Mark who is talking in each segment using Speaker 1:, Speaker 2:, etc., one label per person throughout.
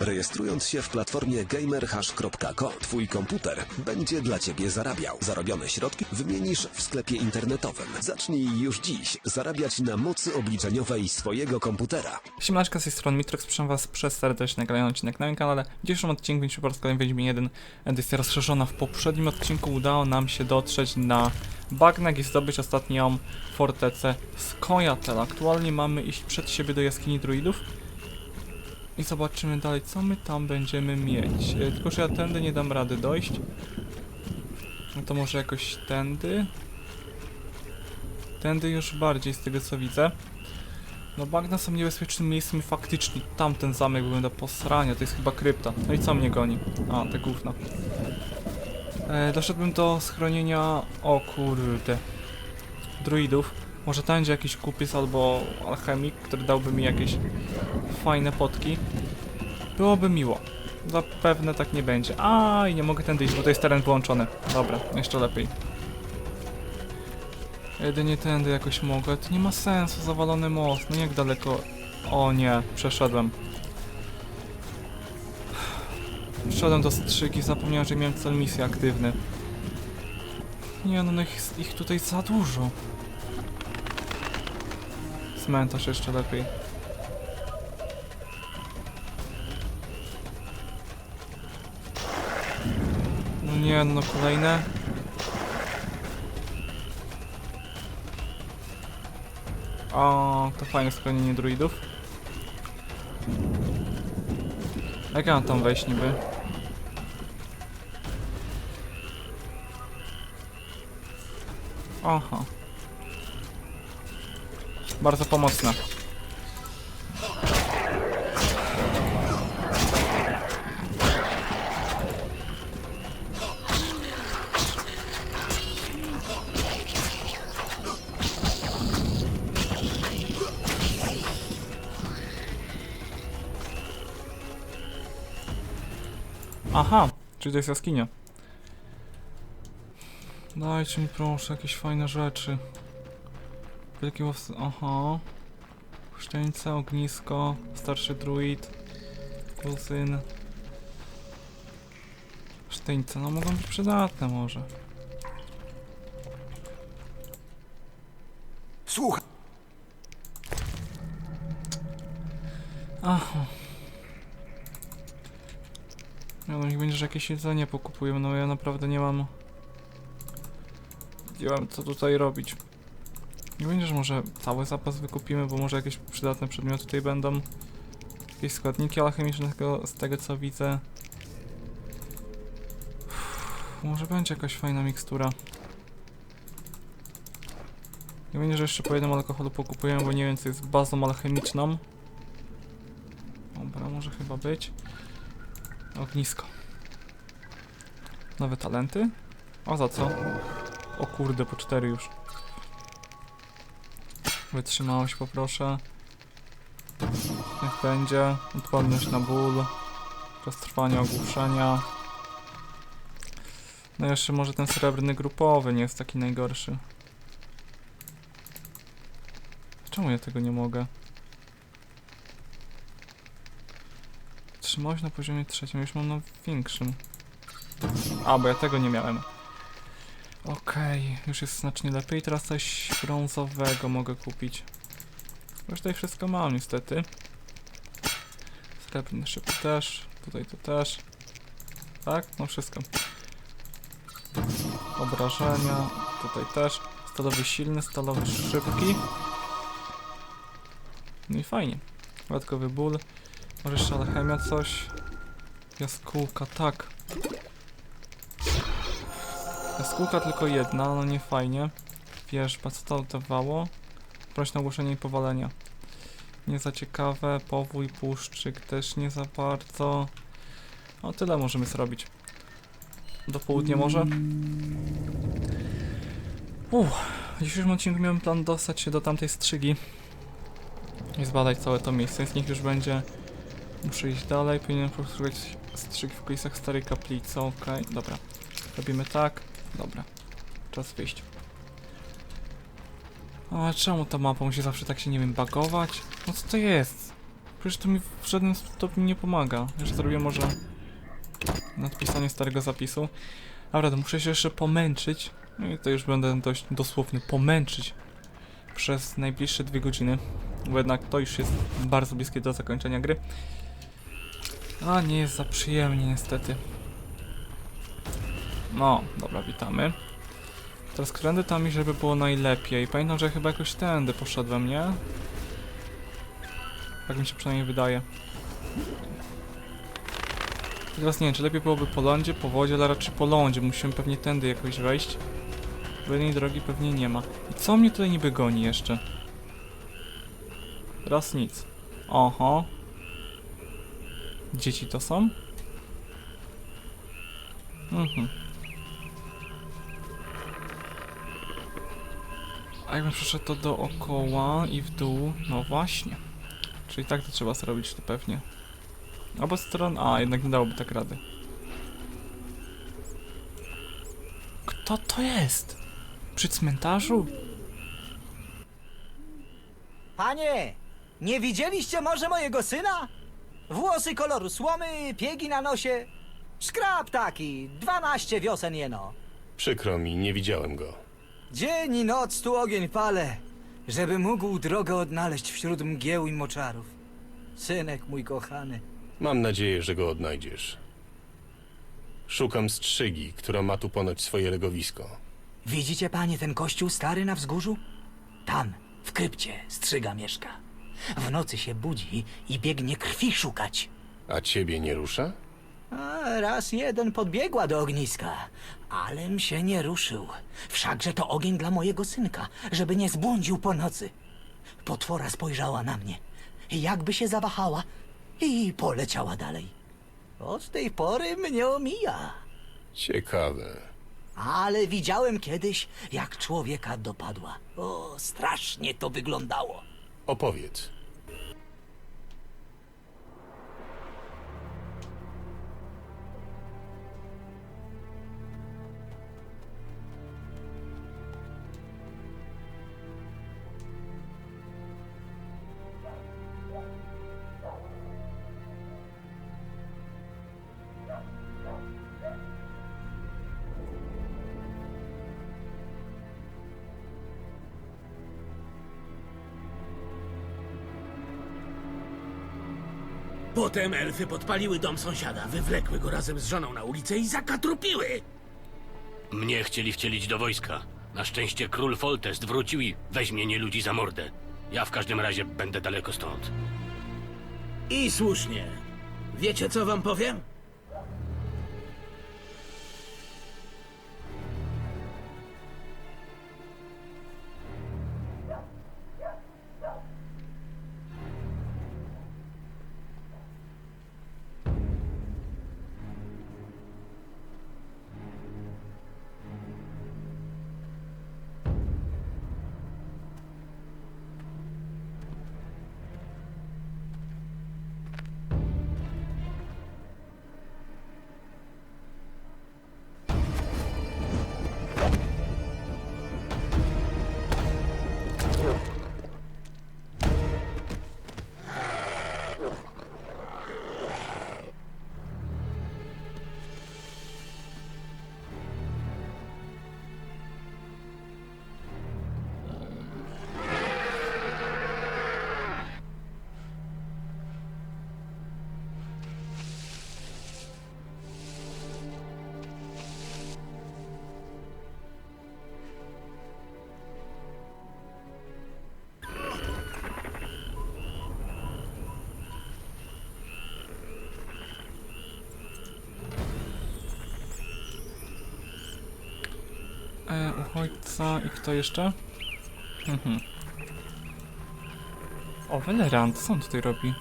Speaker 1: Rejestrując się w platformie gamerhash.co, twój komputer będzie dla ciebie zarabiał. Zarobione środki wymienisz w sklepie internetowym. Zacznij już dziś zarabiać na mocy obliczeniowej swojego komputera.
Speaker 2: Siemaneczka z tej strony Mitrox, proszę was przez serdecznie kolejny odcinek na moim kanale. W dzisiejszym odcinku będzie po raz kolejny Wiedźmin 1 edycja rozszerzona. W poprzednim odcinku udało nam się dotrzeć na bagnek i zdobyć ostatnią fortecę Skojatel. Aktualnie mamy iść przed siebie do jaskini druidów i zobaczymy dalej co my tam będziemy mieć. E, Tylko, że ja tędy nie dam rady dojść. No to może jakoś tędy. Tędy już bardziej z tego co widzę. No bagna są niebezpiecznym miejscem faktycznie tamten zamek wygląda do posrania, to jest chyba krypta. No i co mnie goni? A, te gówna. E, doszedłbym do schronienia... O kurde. Druidów. Może tam będzie jakiś kupiec albo alchemik, który dałby mi jakieś fajne potki. Byłoby miło. Zapewne tak nie będzie. A i nie mogę tędy iść, bo to jest teren wyłączony. Dobra, jeszcze lepiej. Jedynie tędy jakoś mogę. To nie ma sensu, zawalony most. No jak daleko? O nie, przeszedłem. Wszedłem do strzygi, zapomniałem, że miałem cel misji aktywny. Nie no, no ich, ich tutaj za dużo. Cmentarz jeszcze lepiej. No nie no, kolejne. O, to fajne schronienie druidów. Jak ja mam tam wejść niby? Aha. Bardzo pomocne. Aha, czyli to jest jaskinia. Dajcie mi proszę jakieś fajne rzeczy. Wielkie łows... Aha. Chrzcieńce, ognisko, starszy druid, kuzyn. Sztyńce, no mogą być przydatne może.
Speaker 1: Słuchaj.
Speaker 2: Aha. No niech będzie, że jakieś jedzenie pokupujemy, no ja naprawdę nie mam... Nie mam co tutaj robić. Nie będzie, że może cały zapas wykupimy, bo może jakieś przydatne przedmioty tutaj będą. Jakieś składniki alchemiczne z tego, z tego co widzę. Uff, może będzie jakaś fajna mikstura. Nie będzie, że jeszcze po jednym alkoholu pokupujemy, bo nie wiem co jest bazą alchemiczną. Dobra, może chyba być. Ognisko. Nowe talenty? A za co? O kurde, po cztery już. Wytrzymałość poproszę. Niech będzie. Odporność na ból. Roztrwanie ogłuszenia. No jeszcze może ten srebrny grupowy nie jest taki najgorszy. Czemu ja tego nie mogę? Trzymałość na poziomie trzecim, już mam na większym. A, bo ja tego nie miałem. Okej, już jest znacznie lepiej. Teraz coś brązowego mogę kupić. Już tutaj wszystko mam niestety. Srebrny szyb też. Tutaj to też. Tak? No wszystko. Obrażenia. Tutaj też. Stalowy silny, stalowy szybki. No i fajnie. Dodatkowy ból. Może jeszcze alchemia coś. Jaskółka, tak. Jaskółka tylko jedna, no nie fajnie. Wierzba, co to dawało? Proś na ogłoszenie i powalenia. Nie za ciekawe. Powój, puszczyk też nie za bardzo. O, tyle możemy zrobić. Do południa może? Uff, w dzisiejszym odcinku miałem plan dostać się do tamtej strzygi i zbadać całe to miejsce, więc niech już będzie Muszę iść dalej, powinienem posłuchać strzyg w okolicach starej kaplicy, okej, dobra. Robimy tak, dobra. Czas wyjść. A czemu ta mapa musi zawsze tak się, nie wiem, bagować? No co to jest? Przecież to mi w żadnym stopniu nie pomaga. Jeszcze zrobię może nadpisanie starego zapisu. Dobra, to muszę się jeszcze pomęczyć. No i to już będę dość dosłowny. Pomęczyć przez najbliższe dwie godziny. Bo jednak to już jest bardzo bliskie do zakończenia gry. A nie jest za przyjemnie niestety. No, dobra, witamy. Teraz krędy tam i żeby było najlepiej. Pamiętam, że chyba jakoś tędy poszedłem, nie? Tak mi się przynajmniej wydaje. Teraz nie wiem, czy lepiej byłoby po lądzie, po wodzie, ale raczej po lądzie. Musimy pewnie tędy jakoś wejść. Bo jednej drogi pewnie nie ma. I co mnie tutaj niby goni jeszcze? Raz nic. Oho. Dzieci to są? Mhm. A jakbym przeszedł to dookoła i w dół, no właśnie. Czyli tak to trzeba zrobić to pewnie. Oba stron, a jednak nie dałoby tak rady. Kto to jest? Przy cmentarzu?
Speaker 3: Panie, nie widzieliście może mojego syna? Włosy koloru słomy, piegi na nosie. Szkrab taki, 12 wiosen jeno.
Speaker 4: Przykro mi, nie widziałem go.
Speaker 3: Dzień i noc tu ogień palę, żeby mógł drogę odnaleźć wśród mgieł i moczarów. Synek mój kochany.
Speaker 4: Mam nadzieję, że go odnajdziesz. Szukam strzygi, która ma tu ponoć swoje legowisko.
Speaker 3: Widzicie panie ten kościół stary na wzgórzu? Tam, w krypcie, strzyga mieszka. W nocy się budzi i biegnie krwi szukać.
Speaker 4: A ciebie nie rusza?
Speaker 3: A, raz jeden podbiegła do ogniska, alem się nie ruszył. Wszakże to ogień dla mojego synka, żeby nie zbłądził po nocy. Potwora spojrzała na mnie, jakby się zawahała i poleciała dalej. Od tej pory mnie omija.
Speaker 4: Ciekawe.
Speaker 3: Ale widziałem kiedyś, jak człowieka dopadła. O, strasznie to wyglądało.
Speaker 4: Opowiedz.
Speaker 5: Potem elfy podpaliły dom sąsiada, wywlekły go razem z żoną na ulicę i zakatrupiły.
Speaker 6: Mnie chcieli wcielić do wojska. Na szczęście król Foltest wrócił i weźmie nie ludzi za mordę. Ja w każdym razie będę daleko stąd.
Speaker 5: I słusznie. Wiecie, co wam powiem?
Speaker 2: I kto jeszcze? Mhm. O, Venerant, co on tutaj robi?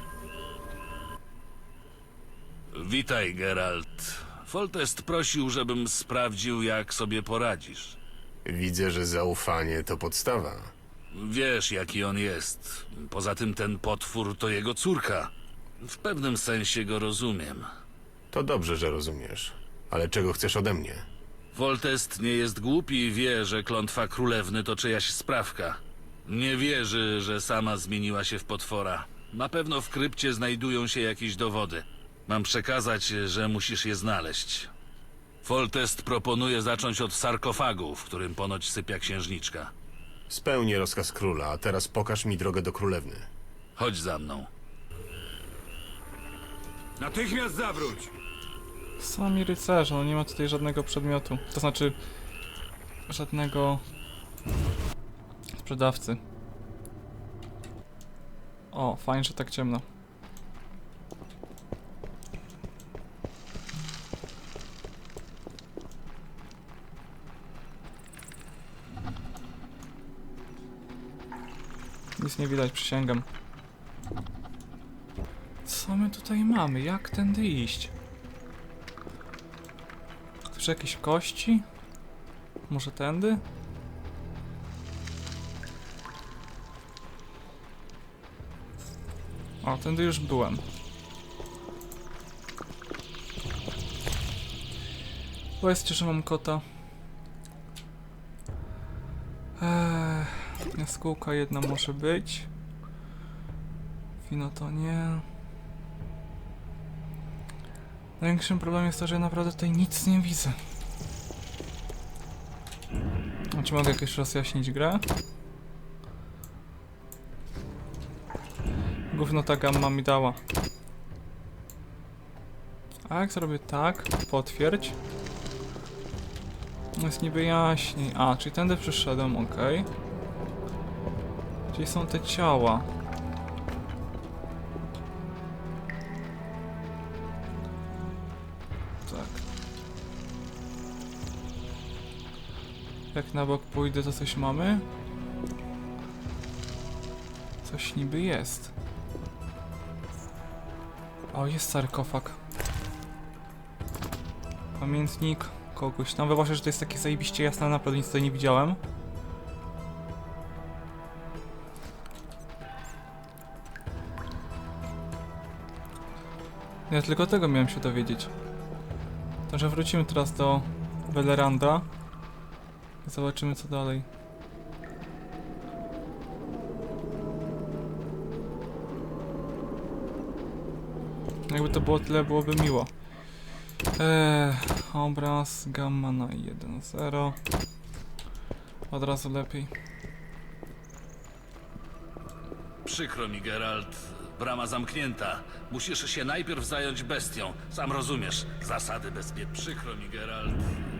Speaker 7: Witaj, Geralt. Foltest prosił, żebym sprawdził, jak sobie poradzisz.
Speaker 4: Widzę, że zaufanie to podstawa.
Speaker 7: Wiesz, jaki on jest. Poza tym ten potwór to jego córka. W pewnym sensie go rozumiem.
Speaker 4: To dobrze, że rozumiesz. Ale czego chcesz ode mnie?
Speaker 7: Foltest nie jest głupi i wie, że klątwa królewny to czyjaś sprawka. Nie wierzy, że sama zmieniła się w potwora. Na pewno w krypcie znajdują się jakieś dowody. Mam przekazać, że musisz je znaleźć. Foltest proponuje zacząć od sarkofagu, w którym ponoć sypia księżniczka.
Speaker 4: Spełnię rozkaz króla, a teraz pokaż mi drogę do królewny.
Speaker 7: Chodź za mną.
Speaker 8: Natychmiast zawróć!
Speaker 2: Sami rycerze, no nie ma tutaj żadnego przedmiotu. To znaczy... Żadnego... Sprzedawcy. O, fajnie, że tak ciemno. Nic nie widać, przysięgam. Co my tutaj mamy? Jak tędy iść? Też jakieś kości? Może tędy? O, tędy już byłem. Powiedzcie, że mam kota. Eee, jaskółka jedna może być. Wino to nie. Największym problemem jest to, że ja naprawdę tutaj nic nie widzę. A czy mogę jakoś rozjaśnić grę? Gówno ta gamma mi dała. A jak zrobię tak, potwierdź. No jest niby jaśniej. A, czyli tędy przyszedłem, ok. Gdzie są te ciała? Jak na bok pójdę, to coś mamy? Coś niby jest. O, jest sarkofag. Pamiętnik kogoś. Tam wybaczę, że to jest takie zajebiście jasne, naprawdę nic tutaj nie widziałem. Ja tylko tego miałem się dowiedzieć. Także wrócimy teraz do Veleranda. Zobaczymy co dalej. Jakby to było tyle, byłoby miło. Eee, obraz, gamma na 1.0. Od razu lepiej.
Speaker 7: Przykro mi, Geralt. Brama zamknięta. Musisz się najpierw zająć bestią. Sam rozumiesz. Zasady bezpieczeństwa. Przykro mi, Geralt.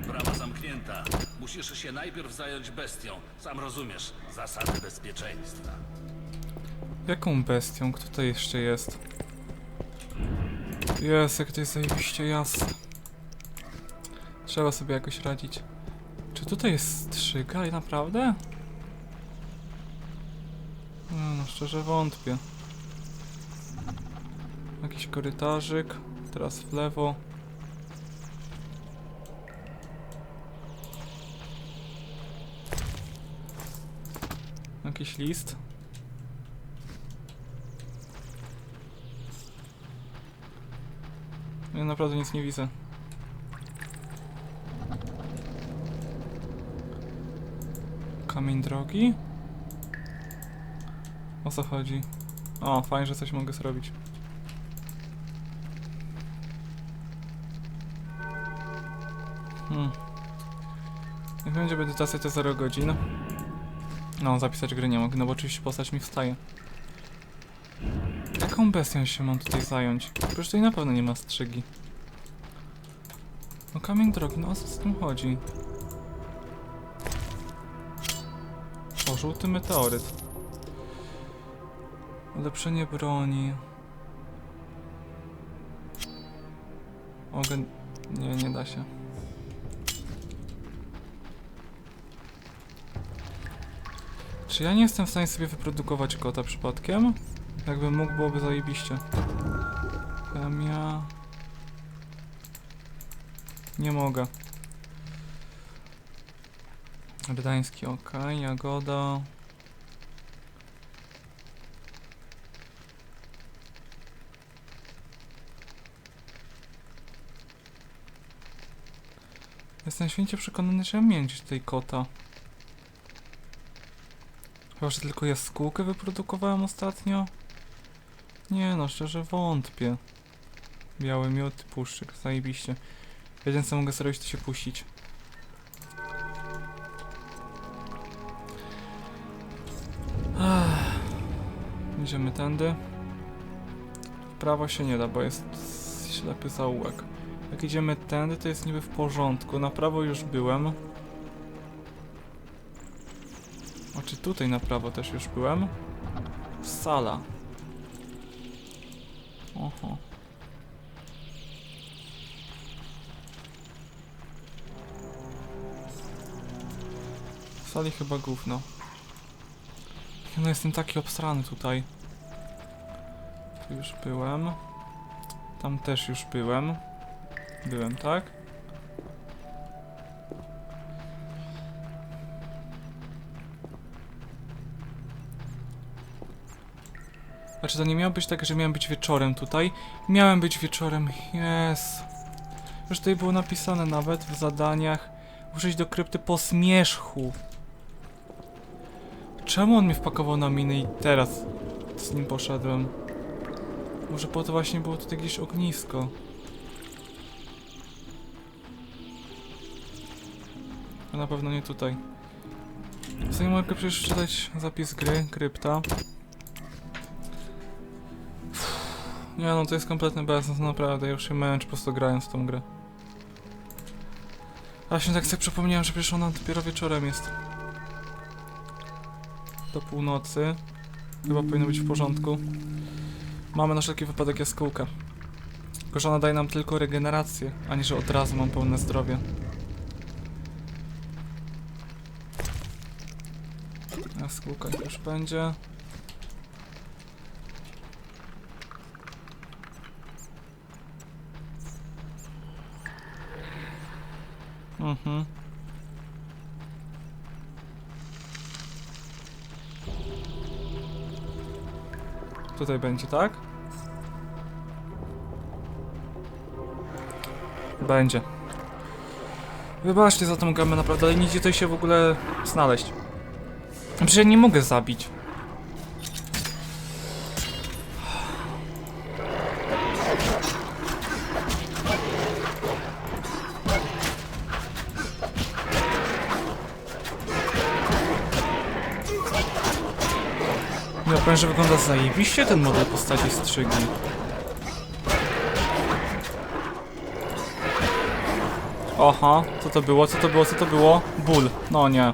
Speaker 7: Brama zamknięta. Musisz się najpierw zająć bestią. Sam rozumiesz. Zasady bezpieczeństwa.
Speaker 2: Jaką bestią? Kto to jeszcze jest? Jest, jak to jest zajebiście jasne. Trzeba sobie jakoś radzić. Czy tutaj jest strzyga i naprawdę? No, no szczerze wątpię. Jakiś korytarzyk. Teraz w lewo. Jakiś list. Ja naprawdę nic nie widzę. Kamień drogi? O co chodzi? O, fajnie, że coś mogę zrobić. Hmm. Niech będzie medytacja te 0 godzin. No, zapisać gry nie mogę, no bo oczywiście postać mi wstaje. Jaką bestią się mam tutaj zająć? Przecież tutaj na pewno nie ma strzygi. No kamień drogi, no o co z tym chodzi? O, żółty meteoryt. Ulepszenie broni. Czy ja nie jestem w stanie sobie wyprodukować kota przypadkiem? Jakbym mógł, byłoby zajebiście. Chemia... Nie mogę. Gdański, ok, Jagoda. Jestem święcie przekonany, że ja miałem gdzieś tutaj kota. Chyba, że tylko jaskółkę wyprodukowałem ostatnio. Nie no, szczerze wątpię. Biały miód, puszczyk, zajebiście. Jedyne co mogę zrobić to się puścić. Idziemy tędy. W prawo się nie da, bo jest ślepy zaułek. Jak idziemy tędy, to jest niby w porządku. Na prawo już byłem. Czy tutaj na prawo też już byłem? Sala. Oho. W sali chyba gówno. No jestem taki obsrany tutaj. Tu już byłem. Tam też już byłem. Byłem, tak? Znaczy to nie miało być tak, że miałem być wieczorem tutaj. Miałem być wieczorem, jest. Już tutaj było napisane nawet w zadaniach. Użyć do krypty po zmierzchu. Czemu on mnie wpakował na miny i teraz z nim poszedłem? Może po to właśnie było tutaj gdzieś ognisko. A na pewno nie tutaj. Sobie mogę przecież czytać zapis gry, krypta. Nie no, to jest kompletny bezsens, naprawdę, już się męczę po prostu grając w tą grę. A się tak sobie przypomniałem, że przecież ona dopiero wieczorem jest. Do północy. Chyba powinno być w porządku. Mamy na wszelki wypadek jaskółkę. Tylko, że ona daje nam tylko regenerację, a nie, że od razu mam pełne zdrowie. Jaskółka już będzie. Mhm. Tutaj będzie, tak? Będzie. Wybaczcie za tą gamę naprawdę, ale nie tutaj się w ogóle znaleźć. Przecież nie mogę zabić. Że wygląda zajebiście ten model postaci strzygi. Aha, co to było, co to było, co to było? Ból, no nie.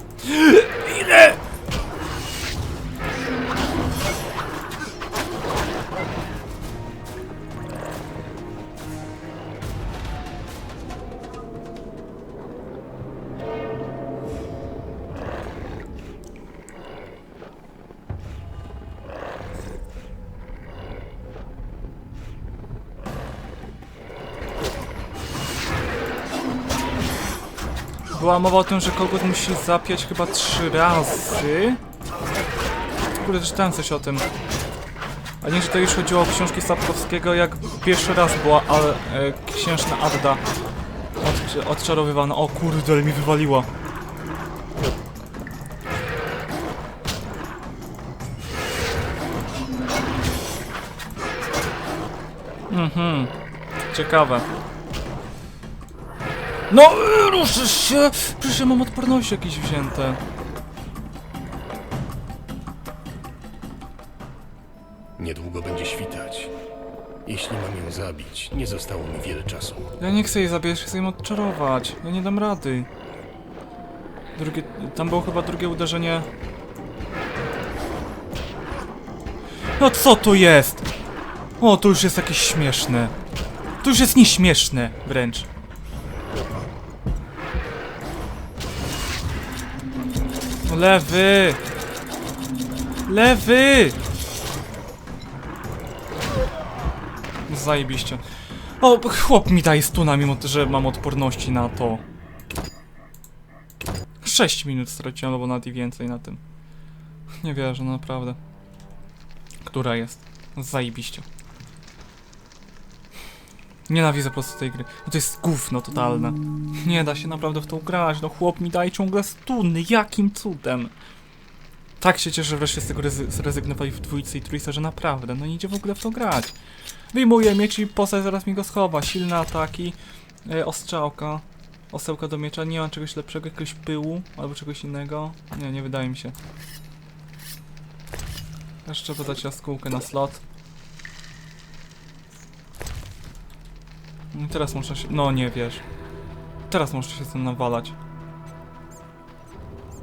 Speaker 2: Była mowa o tym, że kogut musi zapiać chyba trzy razy. Kurde, czytałem coś o tym. A nie, że to już chodziło o książki Sapkowskiego, jak pierwszy raz była ale, e, księżna Adda od, odczarowywana. O kurde, ale mi wywaliła. Mhm, ciekawe. No, ruszysz się! Przecież ja mam odporności jakieś wzięte.
Speaker 4: Niedługo będzie świtać. Jeśli mam ją zabić, nie zostało mi wiele czasu.
Speaker 2: Ja nie chcę jej zabierać, chcę ją odczarować. Ja nie dam rady. Drugie, tam było chyba drugie uderzenie. No co to jest? O, to już jest jakieś śmieszne. To już jest nieśmieszne wręcz. Lewy! Lewy! Zajebiście. O, chłop mi daje stuna, mimo że mam odporności na to. 6 minut straciłem, albo nawet i więcej na tym. Nie wierzę, naprawdę. Która jest? Zajebiście. Nienawidzę po prostu tej gry. No to jest gówno totalne. Nie da się naprawdę w tą grać. No chłop mi daje ciągle stuny. Jakim cudem? Tak się cieszę, że wreszcie z tego rezy- zrezygnowali w dwójce i trójce, że naprawdę, no nie idzie w ogóle w to grać. Wyjmuję miecz i postać zaraz mi go schowa. Silne ataki, e, ostrzałka, osełka do miecza. Nie mam czegoś lepszego, jakiegoś pyłu albo czegoś innego. Nie, nie wydaje mi się. Jeszcze podać jaskółkę na slot. No i teraz muszę się... No nie wiesz. Teraz muszę się tym nawalać.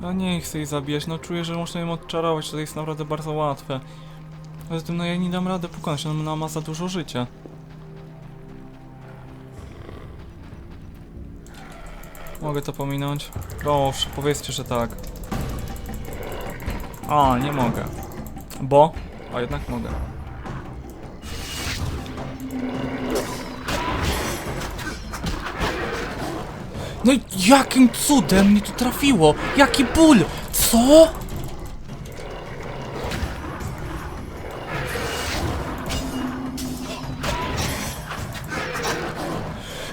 Speaker 2: No nie chcę jej zabijać, no czuję, że muszę ją odczarować, to jest naprawdę bardzo łatwe. Poza tym, no ja nie dam rady pokonać, ona ma za dużo życia. Mogę to pominąć? Proszę, powiedzcie, że tak. A, nie mogę. Bo? A jednak mogę. No jakim cudem mnie tu trafiło? Jaki ból? Co?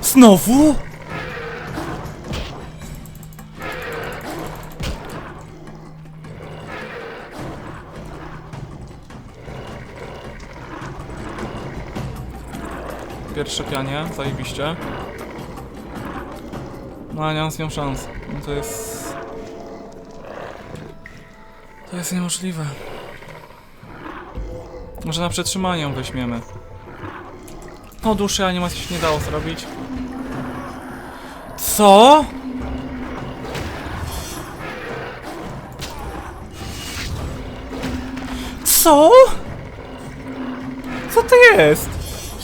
Speaker 2: Znowu? Pierwsze pianie, zajebiście. No nie mam z nią szans. No to jest... To jest niemożliwe. Może na przetrzymanie ją weźmiemy. No dłuższej animacji się nie dało zrobić. Co? Co? Co to jest?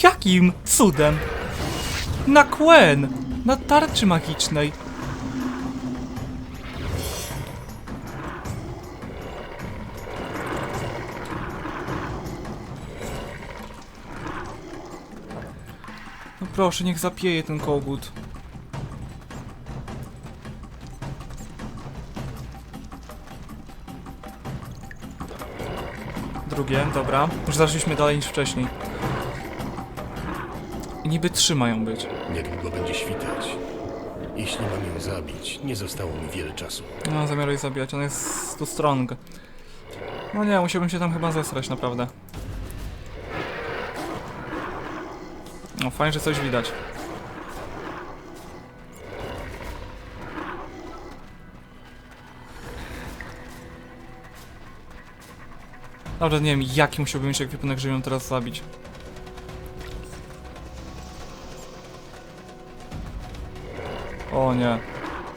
Speaker 2: Jakim cudem? Na Quen! Na tarczy magicznej! No proszę, niech zapieje ten kogut. Drugie, dobra. Już zaszliśmy dalej niż wcześniej. Niby trzy mają być.
Speaker 4: Niedługo będzie świtać. Jeśli mam ją zabić, nie zostało mi wiele czasu.
Speaker 2: Nie mam zamiaru jej zabijać, on jest tu strong. No nie, musiałbym się tam chyba zesrać, naprawdę. No fajnie, że coś widać. Naprawdę nie wiem, jaki musiałbym mieć ekwipunek, żeby ją teraz zabić. O nie.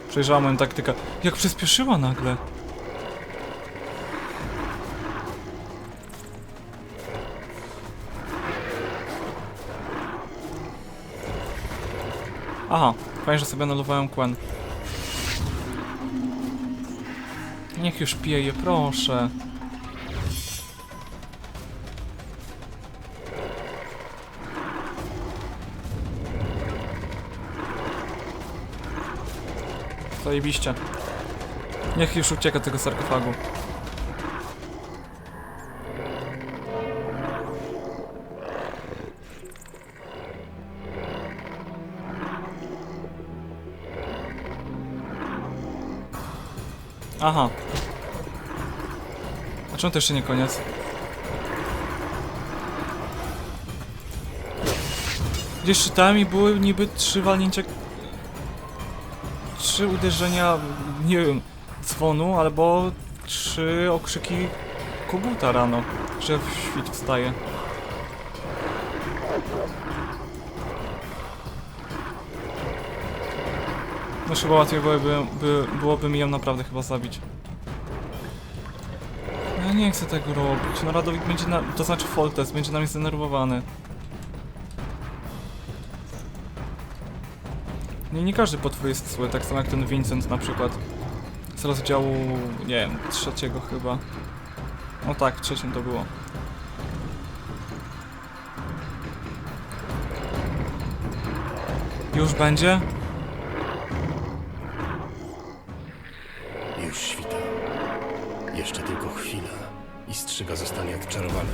Speaker 2: Przejrzała moją taktykę. Jak przyspieszyła nagle. Aha, fajnie, że sobie anulowałem Quen. Niech już pieje, proszę. Zajebiście. Niech już ucieka tego sarkofagu. Aha. A czemu to jeszcze nie koniec? Gdzieś czytałem i były niby trzy walnięcia trzy uderzenia, nie wiem, dzwonu, albo trzy okrzyki koguta rano, że w świt wstaje. No chyba łatwiej byłoby, by, byłoby mi ją naprawdę chyba zabić. Ja nie chcę tego robić, no Radowik będzie na, to znaczy Foltest, będzie na mnie zdenerwowany. Nie, nie każdy potwór jest zły, tak samo jak ten Vincent na przykład. Z rozdziału, nie wiem, trzeciego chyba. No tak, w trzecim to było. Już będzie?
Speaker 4: Już świta. Jeszcze tylko chwila i strzyga zostanie odczarowana.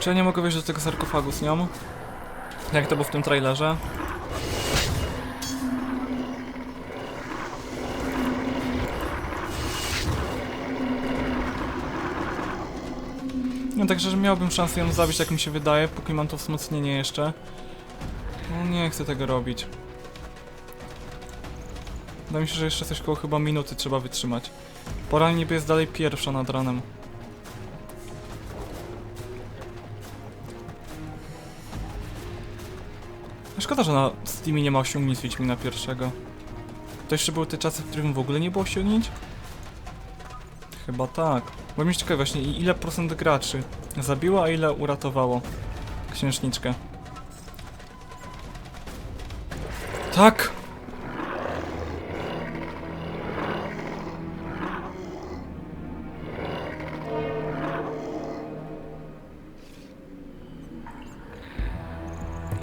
Speaker 2: Czy ja nie mogę wejść do tego sarkofagu z nią? Jak to było w tym trailerze? No także, że miałbym szansę ją zabić, jak mi się wydaje, póki mam to wzmocnienie jeszcze. No nie chcę tego robić. Wydaje mi się, że jeszcze coś koło chyba minuty trzeba wytrzymać. Pora niby jest dalej pierwsza nad ranem. Szkoda, że na Steamie nie ma osiągnięć Wiedźmina pierwszego. To jeszcze były te czasy, w którym w ogóle nie było osiągnięć? Chyba tak. Bo mnie ciekawe właśnie, ile procent graczy zabiło, a ile uratowało księżniczkę. Tak!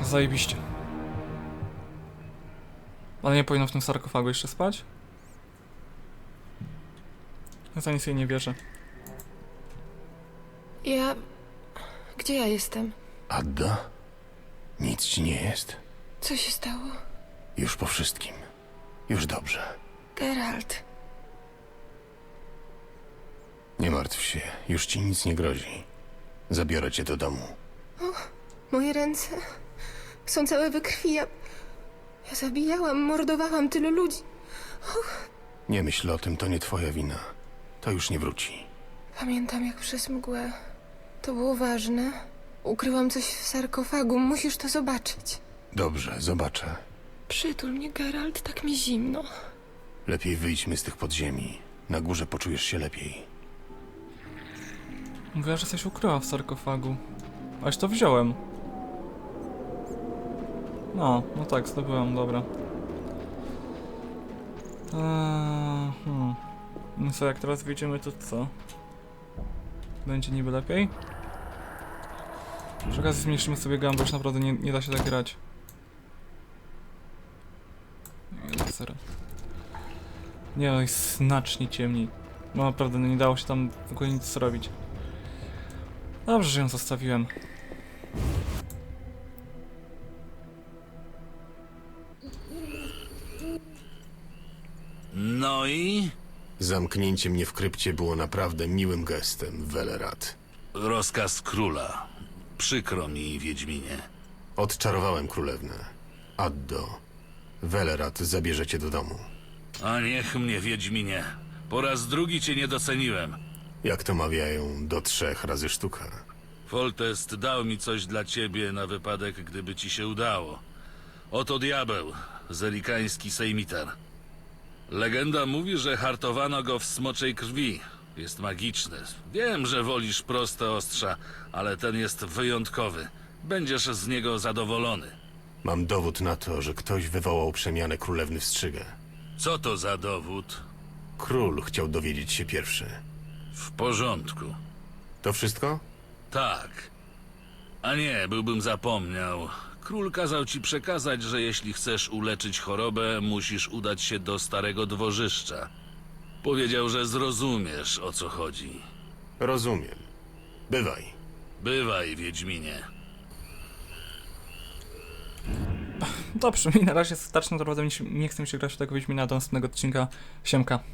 Speaker 2: Zajebiście. Ale nie powinno w tym sarkofagu jeszcze spać? Za nic jej nie wierzę.
Speaker 9: Ja. Gdzie ja jestem?
Speaker 4: Adda? Nic ci nie jest?
Speaker 9: Co się stało?
Speaker 4: Już po wszystkim. Już dobrze.
Speaker 9: Geralt.
Speaker 4: Nie martw się, już ci nic nie grozi. Zabiorę cię do domu.
Speaker 9: Moje ręce są całe we krwi. Ja, ja zabijałam, mordowałam tylu ludzi.
Speaker 4: Nie myśl o tym, to nie twoja wina. To już nie wróci.
Speaker 9: Pamiętam jak przez mgłę. To było ważne. Ukryłam coś w sarkofagu. Musisz to zobaczyć.
Speaker 4: Dobrze, zobaczę.
Speaker 9: Przytul mnie, Geralt, tak mi zimno.
Speaker 4: Lepiej wyjdźmy z tych podziemi. Na górze poczujesz się lepiej.
Speaker 2: Mówiła, że coś ukryła w sarkofagu. Aż to wziąłem. No, no tak, zdobyłem, dobra. Eee, hmm. No co, jak teraz wyjdziemy, to co? Będzie niby lepiej? Przy okazji zmniejszymy sobie gam, bo już naprawdę nie, nie da się tak grać. Nie, no jest znacznie ciemniej. No naprawdę, no nie dało się tam w ogóle nic zrobić. Dobrze, że ją zostawiłem.
Speaker 7: No i
Speaker 4: Zamknięcie mnie w krypcie było naprawdę miłym gestem, Velerat.
Speaker 7: rozkaz króla. Przykro mi, Wiedźminie.
Speaker 4: Odczarowałem królewnę. Addo. Velerat zabierze cię do domu.
Speaker 7: A niech mnie, Wiedźminie. Po raz drugi cię nie doceniłem.
Speaker 4: Jak to mawiają, do trzech razy sztuka.
Speaker 7: Foltest dał mi coś dla ciebie na wypadek, gdyby ci się udało. Oto diabeł, zelikański sejmitar. Legenda mówi, że hartowano go w smoczej krwi. Jest magiczny. Wiem, że wolisz proste ostrza, ale ten jest wyjątkowy. Będziesz z niego zadowolony.
Speaker 4: Mam dowód na to, że ktoś wywołał przemianę królewny w strzygę.
Speaker 7: Co to za dowód?
Speaker 4: Król chciał dowiedzieć się pierwszy.
Speaker 7: W porządku.
Speaker 4: To wszystko?
Speaker 7: Tak. A nie, byłbym zapomniał. Król kazał ci przekazać, że jeśli chcesz uleczyć chorobę, musisz udać się do starego dworzyszcza. Powiedział, że zrozumiesz, o co chodzi.
Speaker 4: Rozumiem. Bywaj.
Speaker 7: Bywaj, Wiedźminie.
Speaker 2: Dobrze, mi na razie starczy, naprawdę mi się- nie chcę mi się grać w tego Wiedźmina do następnego odcinka. Siemka.